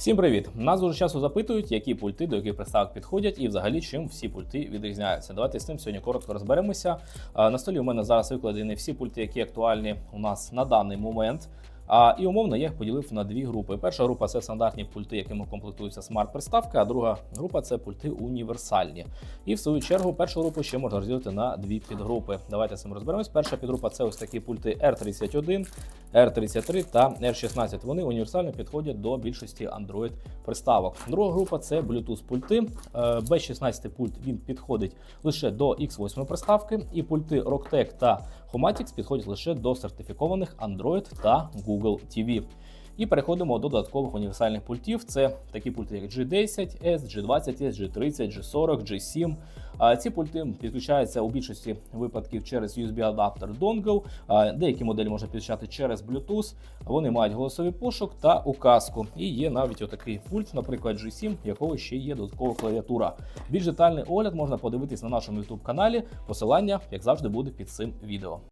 Всім привіт! Нас дуже часто запитують, які пульти до яких приставок підходять, і взагалі чим всі пульти відрізняються. Давайте з цим сьогодні коротко розберемося. На столі у мене зараз викладені всі пульти, які актуальні у нас на даний момент. А і умовно я їх поділив на дві групи. Перша група це стандартні пульти, якими комплектується смарт-приставка, а друга група це пульти універсальні. І в свою чергу першу групу ще можна розділити на дві підгрупи. Давайте з цим розберемось. Перша підгрупа це ось такі пульти R31, R33 та R16. Вони універсально підходять до більшості Android приставок. Друга група це Bluetooth пульти. B16 пульт він підходить лише до X8 приставки, і пульти Rocktech та Homatix підходять лише до сертифікованих Android та Google TV. І переходимо до додаткових універсальних пультів. Це такі пульти, як G10, S, G20, S, G30, G40, G7. А Ці пульти підключаються у більшості випадків через USB-адаптер Dongle. Деякі моделі можна підключати через Bluetooth. Вони мають голосовий пошук та указку. І є навіть отакий пульт, наприклад, G7, якого ще є додаткова клавіатура. Більш детальний огляд можна подивитись на нашому YouTube каналі. Посилання, як завжди, буде під цим відео.